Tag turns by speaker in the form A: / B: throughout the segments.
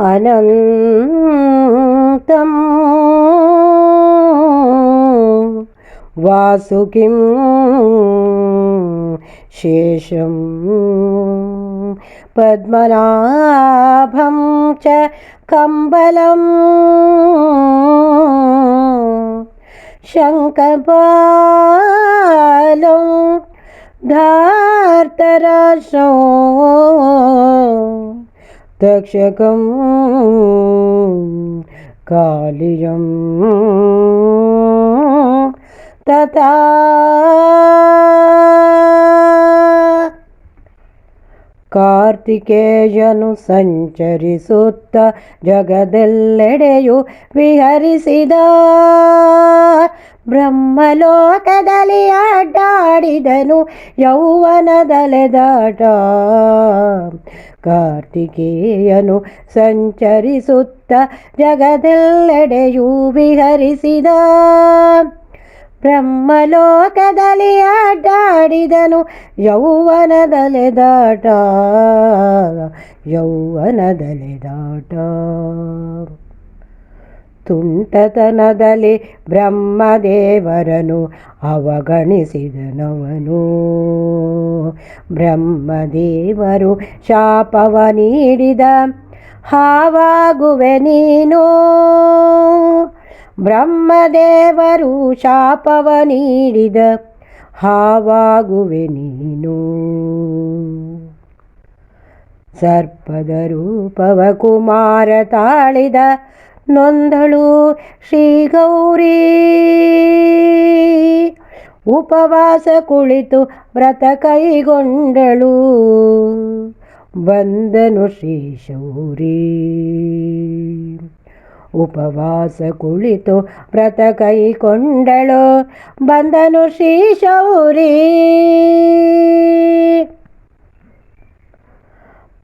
A: అనంతం. వాసుకిం శేషం. పద్మనాభం చ కంబలం. శంకపాలం ధార్తరాశం. ತಕ್ಷಕಂ కాళియం ಕಾರ್ತಿಕೇಯನು ಸಂಚರಿಸುತ್ತ ಜಗದೆಲ್ಲೆಡೆಯು ವಿಹರಿಸಿದ ಬ್ರಹ್ಮಲೋಕದಲ್ಲಿ ಅಡ್ಡಾಡಿದನು ಯೌವನದಲೆದಾಟ. ಕಾರ್ತಿಕೇಯನು ಸಂಚರಿಸುತ್ತ ಜಗದೆಲ್ಲೆಡೆಯೂ ವಿಹರಿಸಿದ. ಬ್ರಹ್ಮಲೋಕದಲ್ಲಿ ಅಡ್ಡಾಡಿದನು ಯೌವನದಲೆದಾಟ. ಯೌವನದಲೆದಾಟ. ತುಂಟತನದಲ್ಲಿ ಬ್ರಹ್ಮದೇವರನು ಅವಗಣಿಸಿದನವನು. ಬ್ರಹ್ಮದೇವರು ಶಾಪವ ನೀಡಿದ ಹಾವಾಗುವೆ ನೀನು. ಬ್ರಹ್ಮದೇವರು ಶಾಪವ ನೀಡಿದ ಹಾವಾಗುವೆ ನೀನು. ಸರ್ಪದ ರೂಪವ ಕುಮಾರ ತಾಳಿದ ನೊಂದಳು ಶ್ರೀ ಗೌರಿ ಉಪವಾಸ ಕುಳಿತು ವ್ರತ ಕೈಗೊಂಡಳು. ಬಂದನು ಶ್ರೀ ಶೌರಿ ಉಪವಾಸ ಕುಳಿತು ವ್ರತ ಕೈಕೊಂಡಳು ಬಂದನು ಶ್ರೀ ಶೌರಿ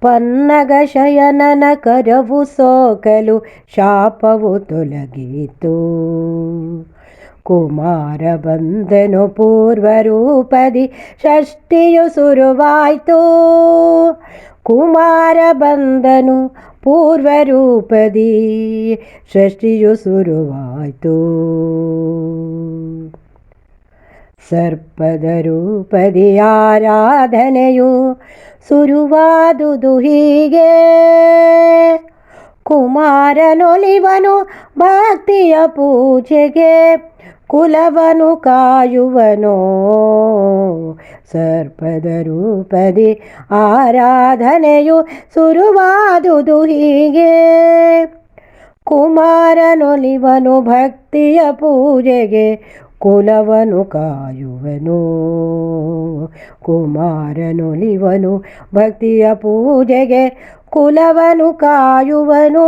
A: ಪನ್ನಗ ಶಯನನ ಕರವು ಸೋಕಲು ಶಾಪವು ತೊಲಗಿತು. ಕುಮಾರ ಬಂದನು ಪೂರ್ವರೂಪದಿ ಷಷ್ಠಿಯು ಶುರುವಾಯ್ತು ಕುಮಾರ ಬಂದನು ಪೂರ್ವರೂಪದಿ ಷಷ್ಠಿಯು ಶುರುವಾಯ್ತು ಸರ್ಪದ ರೂಪದಿ ಆರಾಧನೆಯು ಸುರುವಾದುದು ಹೀಗೆ ಕುಮಾರನೊಲಿವನು ಭಕ್ತಿಯ ಪೂಜೆಗೆ, ಕುಲವನು ಕಾಯುವನೋ. ಸರ್ಪದ ರೂಪದಿ ಆರಾಧನೆಯು ಸುರುವಾದುದು ಹೀಗೆ ಕುಮಾರನೊಲಿವನು ಭಕ್ತಿಯ ಪೂಜೆಗೆ ಕುಲವನು ಕಾಯುವನು ಕುಮಾರನೊಲಿವನು ಭಕ್ತಿಯ ಪೂಜೆಗೆ ಕುಲವನು ಕಾಯುವನು.